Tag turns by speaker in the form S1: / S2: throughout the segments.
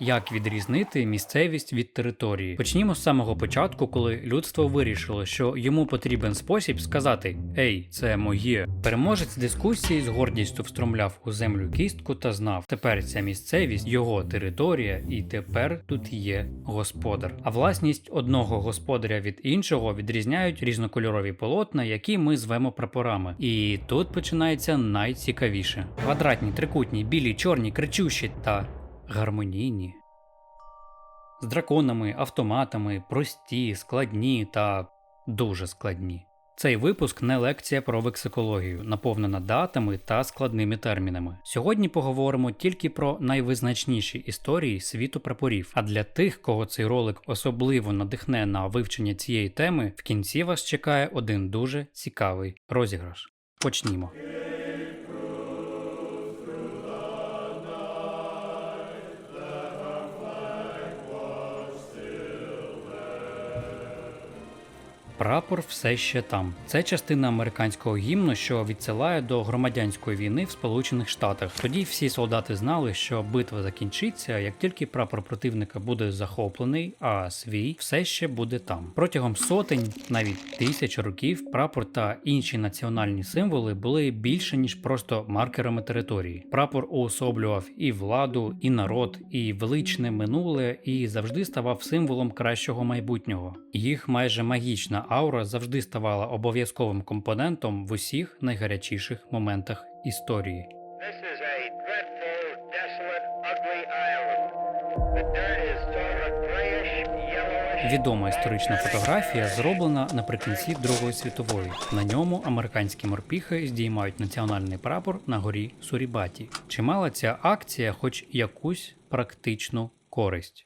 S1: Як відрізнити місцевість від території? Почнімо з самого початку, коли людство вирішило, що йому потрібен спосіб сказати Ей, це моє. Переможець дискусії з гордістю встромляв у землю кістку та знав, тепер ця місцевість його територія, і тепер тут є господар. А власність одного господаря від іншого відрізняють різнокольорові полотна, які ми звемо прапорами. І тут починається найцікавіше: квадратні, трикутні, білі, чорні, кричущі та гармонійні. З драконами, автоматами, прості, складні та дуже складні. Цей випуск не лекція про лексикологію, наповнена датами та складними термінами. Сьогодні поговоримо тільки про найвизначніші історії світу прапорів. А для тих, кого цей ролик особливо надихне на вивчення цієї теми, в кінці вас чекає один дуже цікавий розіграш. Почнімо. Прапор все ще там. Це частина американського гімну, що відсилає до громадянської війни в Сполучених Штатах. Тоді всі солдати знали, що битва закінчиться, як тільки прапор противника буде захоплений, а свій все ще буде там. Протягом сотень, навіть тисяч років, прапор та інші національні символи були більше ніж просто маркерами території. Прапор уособлював і владу, і народ, і величне минуле, і завжди ставав символом кращого майбутнього. Їх майже магічна аура завжди ставала обов'язковим компонентом в усіх найгарячіших моментах історії. Відома історична фотографія зроблена наприкінці Другої світової. На ньому американські морпіхи здіймають національний прапор на горі Сурібаті. Чи мала ця акція хоч якусь практичну користь?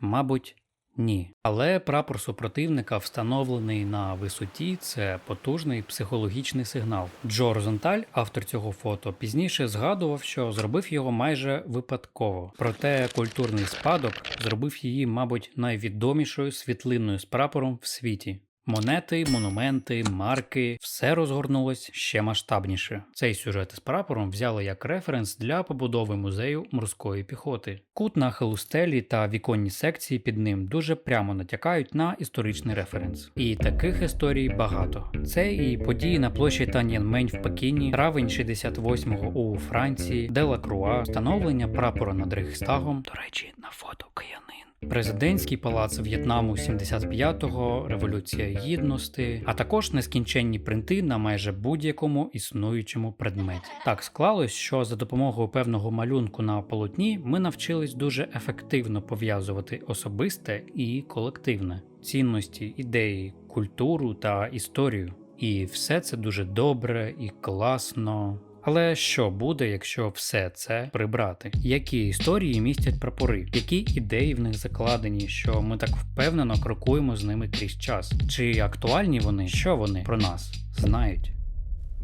S1: Мабуть, ні. Але прапор супротивника, встановлений на висоті, це потужний психологічний сигнал. Джо Розенталь, автор цього фото, пізніше згадував, що зробив його майже випадково. Проте культурний спадок зробив її, мабуть, найвідомішою світлиною з прапором в світі. Монети, монументи, марки все розгорнулось ще масштабніше. Цей сюжет з прапором взяли як референс для побудови музею морської піхоти. Кут нахилу стелі та віконні секції під ним дуже прямо натякають на історичний референс. І таких історій багато. Це і події на площі Таньянмень в Пекіні, травень 68-го у Франції, Делакруа, встановлення прапора над Рейхстагом. До речі, на фото каянин. Президентський палац В'єтнаму 75-го, Революція Гідності, а також нескінченні принти на майже будь-якому існуючому предметі. Так склалось, що за допомогою певного малюнку на полотні ми навчились дуже ефективно пов'язувати особисте і колективне, цінності, ідеї, культуру та історію. І все це дуже добре і класно. Але що буде, якщо все це прибрати? Які історії містять прапори? Які ідеї в них закладені, що ми так впевнено крокуємо з ними крізь час? Чи актуальні вони? Що вони про нас знають?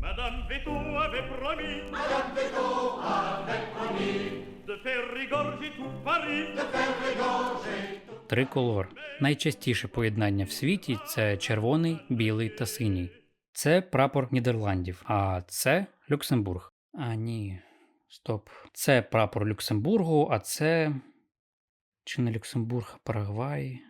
S2: Madame Veto avait promis. Madame Veto avait promis. De faire régorger tout Paris. De
S1: Триколор найчастіше поєднання в світі це червоний, білий та синій. Це прапор Нідерландів, а це Люксембург. А ні, стоп. Це прапор Люксембургу, а це. Чи не Люксембург, а Парагвай,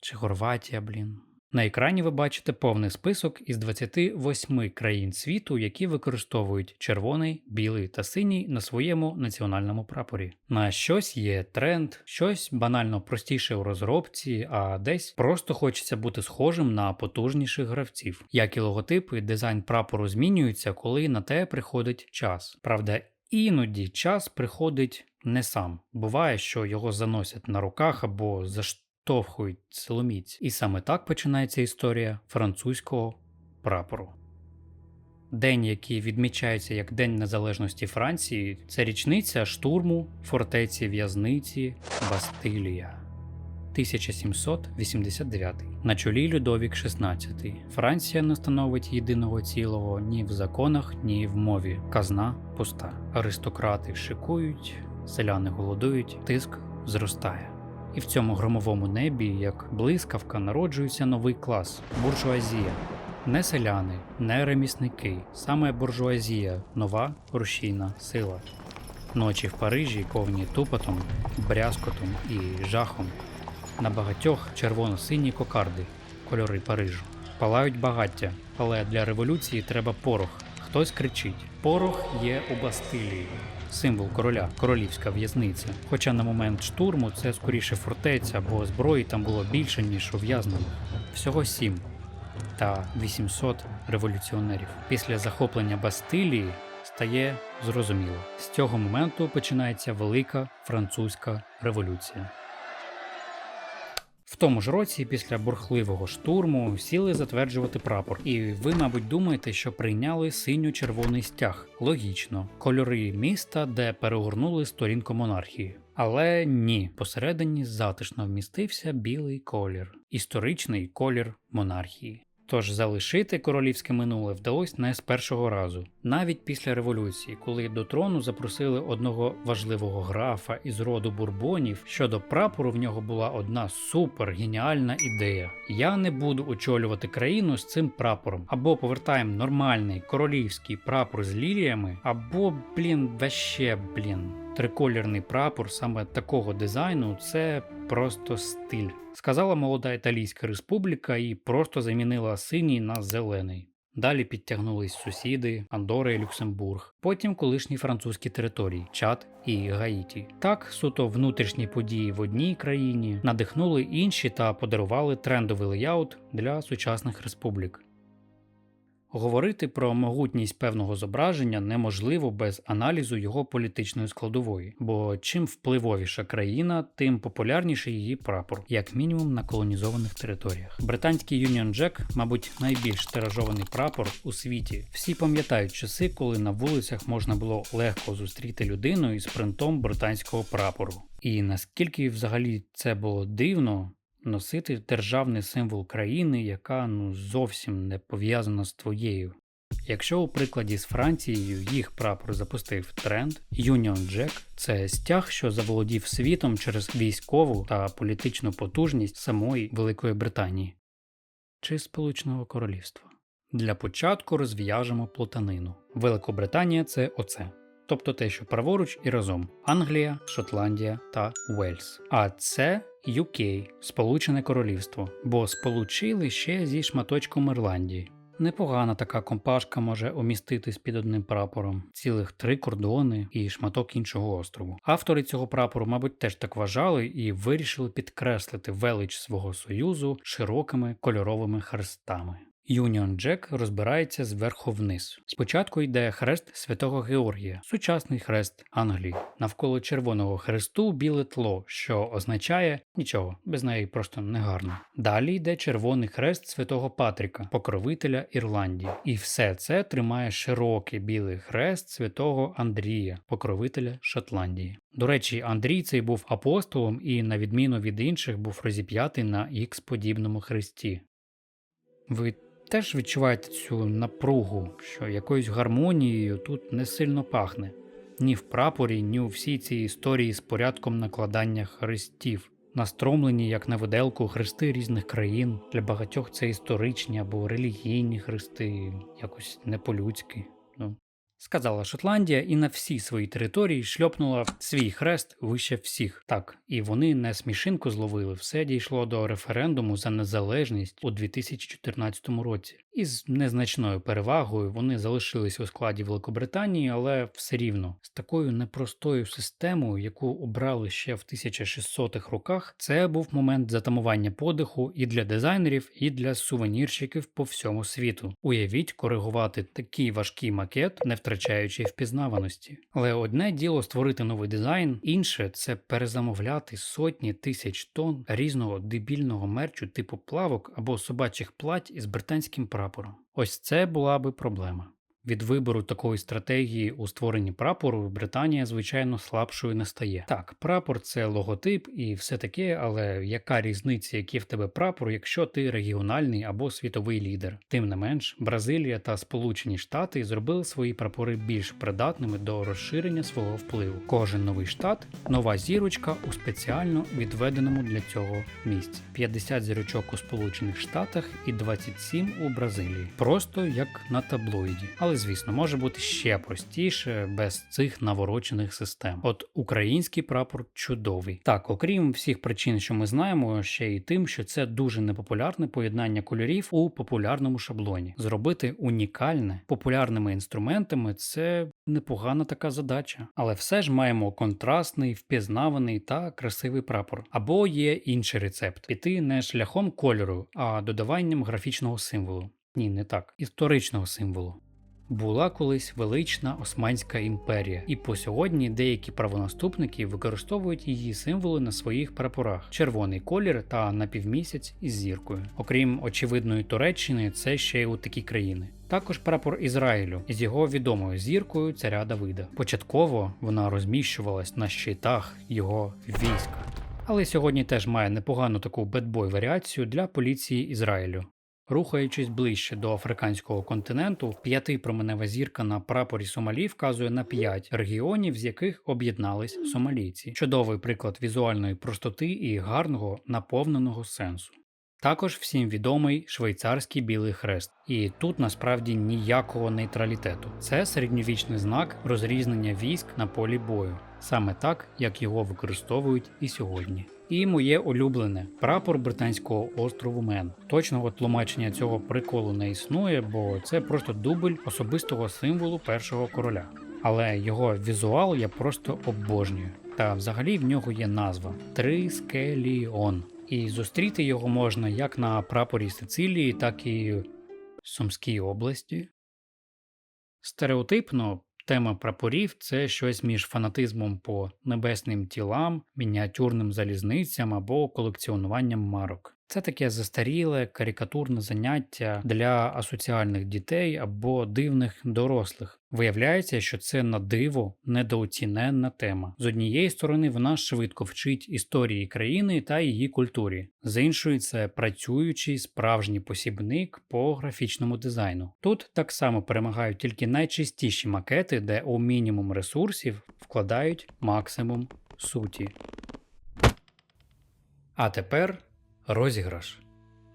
S1: чи Хорватія, блін. На екрані ви бачите повний список із 28 країн світу, які використовують червоний, білий та синій на своєму національному прапорі. На щось є тренд, щось банально простіше у розробці, а десь просто хочеться бути схожим на потужніших гравців. Як і логотипи, дизайн прапору змінюється, коли на те приходить час. Правда, іноді час приходить не сам. Буває, що його заносять на руках або заштовхують силоміць. І саме так починається історія французького прапору. День, який відмічається як День Незалежності Франції, це річниця штурму фортеці в'язниці Бастилія. 1789 на чолі Людовік XVI. Франція не становить єдиного цілого ні в законах, ні в мові. Казна пуста. Аристократи шикують, селяни голодують, тиск зростає. І в цьому громовому небі, як блискавка, народжується новий клас буржуазія. Не селяни, не ремісники, саме буржуазія, нова рушійна сила. Ночі в Парижі повні тупотом, брязкотом і жахом. На багатьох червоно-сині кокарди, кольори Парижу. Палають багаття, але для революції треба порох. Хтось кричить: Порох є у Бастилії. Символ короля, королівська в'язниця. Хоча на момент штурму це скоріше фортеця, бо зброї там було більше, ніж ув'язнених. Всього сім та 800 революціонерів. Після захоплення Бастилії стає зрозуміло. З цього моменту починається велика французька революція. В тому ж році, після бурхливого штурму, сіли затверджувати прапор. І ви, мабуть, думаєте, що прийняли синьо-червоний стяг. Логічно, кольори міста, де перегорнули сторінку монархії. Але ні, посередині затишно вмістився білий колір, історичний колір монархії. Тож залишити королівське минуле вдалося не з першого разу, навіть після революції, коли до трону запросили одного важливого графа із роду бурбонів. Щодо прапору в нього була одна супер геніальна ідея: я не буду очолювати країну з цим прапором, або повертаємо нормальний королівський прапор з ліліями, або блін, ваще блін. Триколірний прапор саме такого дизайну це просто стиль. Сказала молода Італійська республіка і просто замінила синій на зелений. Далі підтягнулись сусіди, Андора і Люксембург, потім колишні французькі території Чад і Гаїті. Так, суто внутрішні події в одній країні надихнули інші та подарували трендовий леяут для сучасних республік. Говорити про могутність певного зображення неможливо без аналізу його політичної складової, бо чим впливовіша країна, тим популярніший її прапор, як мінімум на колонізованих територіях. Британський Union Jack, мабуть, найбільш тиражований прапор у світі. Всі пам'ятають часи, коли на вулицях можна було легко зустріти людину із принтом британського прапору. І наскільки взагалі це було дивно, носити державний символ країни, яка ну зовсім не пов'язана з твоєю. Якщо у прикладі з Францією їх прапор запустив тренд, Union Jack – це стяг, що заволодів світом через військову та політичну потужність самої Великої Британії чи Сполученого Королівства. Для початку розв'яжемо плутанину. Великобританія це оце. Тобто те, що праворуч і разом Англія, Шотландія та Уельс. А це UK, Сполучене Королівство, бо сполучили ще зі шматочком Ірландії. Непогана така компашка може уміститись під одним прапором, цілих три кордони і шматок іншого острову. Автори цього прапору, мабуть, теж так вважали і вирішили підкреслити велич свого союзу широкими кольоровими хрестами. Union Jack розбирається зверху вниз. Спочатку йде хрест святого Георгія, сучасний хрест Англії. Навколо червоного хресту біле тло, що означає нічого, без неї просто негарно. Далі йде червоний хрест святого Патріка, покровителя Ірландії. І все це тримає широкий білий хрест святого Андрія, покровителя Шотландії. До речі, Андрій цей був апостолом і, на відміну від інших, був розіп'ятий на ікс подібному хресті. Ви теж відчуваєте цю напругу, що якоюсь гармонією тут не сильно пахне. Ні в прапорі, ні у всій цій історії з порядком накладання хрестів. Настромлені, як на виделку, хрести різних країн. Для багатьох це історичні або релігійні хрести, якось не по-людськи. Ну. Сказала Шотландія і на всій своїй території шльопнула свій хрест вище всіх. Так, і вони не смішинку зловили, все дійшло до референдуму за незалежність у 2014 році. І з незначною перевагою вони залишились у складі Великобританії, але все рівно з такою непростою системою, яку обрали ще в 1600-х роках, це був момент затамування подиху і для дизайнерів, і для сувенірщиків по всьому світу. Уявіть коригувати такий важкий макет, не втрачаючи впізнаваності. Але одне діло створити новий дизайн, інше це перезамовляти сотні тисяч тонн різного дебільного мерчу типу плавок або собачих плать із британським прапором. Ось це була би проблема. Від вибору такої стратегії у створенні прапору Британія, звичайно, слабшою не стає. Так, прапор це логотип і все таке, але яка різниця, який в тебе прапор, якщо ти регіональний або світовий лідер? Тим не менш, Бразилія та Сполучені Штати зробили свої прапори більш придатними до розширення свого впливу. Кожен новий штат нова зірочка у спеціально відведеному для цього місці. 50 зірочок у Сполучених Штатах і 27 у Бразилії. Просто як на таблоїді. Але звісно, може бути ще простіше без цих наворочених систем. От український прапор чудовий. Так, окрім всіх причин, що ми знаємо, ще й тим, що це дуже непопулярне поєднання кольорів у популярному шаблоні. Зробити унікальне популярними інструментами це непогана така задача. Але все ж маємо контрастний, впізнаваний та красивий прапор. Або є інший рецепт: піти не шляхом кольору, а додаванням графічного символу. Ні, не так, історичного символу. Була колись велична Османська імперія, і по сьогодні деякі правонаступники використовують її символи на своїх прапорах: червоний колір та напівмісяць із зіркою. Окрім очевидної Туреччини, це ще й у такі країни. Також прапор Ізраїлю з його відомою зіркою царя Давида. Початково вона розміщувалась на щитах його війська. Але сьогодні теж має непогану таку бедбой варіацію для поліції Ізраїлю. Рухаючись ближче до африканського континенту, п'ятипроменева зірка на прапорі Сомалі вказує на п'ять регіонів, з яких об'єднались сомалійці. Чудовий приклад візуальної простоти і гарного наповненого сенсу. Також всім відомий швейцарський білий хрест, і тут насправді ніякого нейтралітету. Це середньовічний знак розрізнення військ на полі бою, саме так, як його використовують і сьогодні. І моє улюблене прапор британського острову Мен. Точного тлумачення цього приколу не існує, бо це просто дубль особистого символу першого короля. Але його візуал я просто обожнюю. Та взагалі в нього є назва Трискеліон. І зустріти його можна як на прапорі Сицилії, так і Сумській області. Стереотипно тема прапорів це щось між фанатизмом по небесним тілам, мініатюрним залізницям або колекціонуванням марок. Це таке застаріле карикатурне заняття для асоціальних дітей або дивних дорослих. Виявляється, що це на диво недооціненна тема. З однієї сторони, вона швидко вчить історії країни та її культурі, з іншої, це працюючий справжній посібник по графічному дизайну. Тут так само перемагають тільки найчистіші макети, де у мінімум ресурсів вкладають максимум суті. А тепер розіграш.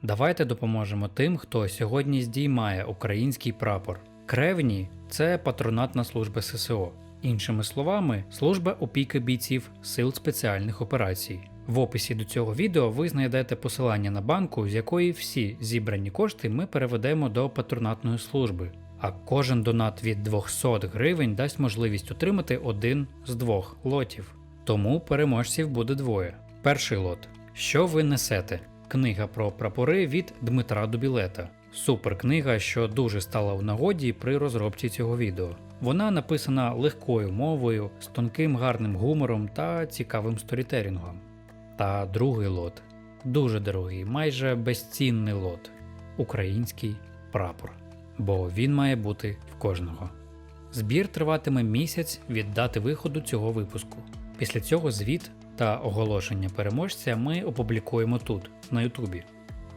S1: Давайте допоможемо тим, хто сьогодні здіймає український прапор. Кревні це патронатна служба ССО. Іншими словами, служба опіки бійців Сил спеціальних операцій. В описі до цього відео ви знайдете посилання на банку, з якої всі зібрані кошти ми переведемо до патронатної служби. А кожен донат від 200 гривень дасть можливість отримати один з двох лотів. Тому переможців буде двоє. Перший лот. Що ви несете? Книга про прапори від Дмитра Дубілета. Супер книга, що дуже стала в нагоді при розробці цього відео. Вона написана легкою мовою, з тонким гарним гумором та цікавим сторітерінгом. Та другий лот дуже дорогий, майже безцінний лот український прапор. Бо він має бути в кожного. Збір триватиме місяць від дати виходу цього випуску. Після цього звіт та оголошення переможця ми опублікуємо тут, на Ютубі.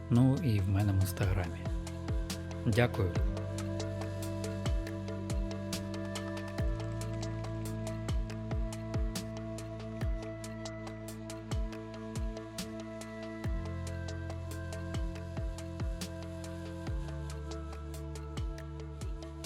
S1: Ну і в мене в інстаграмі. Дякую.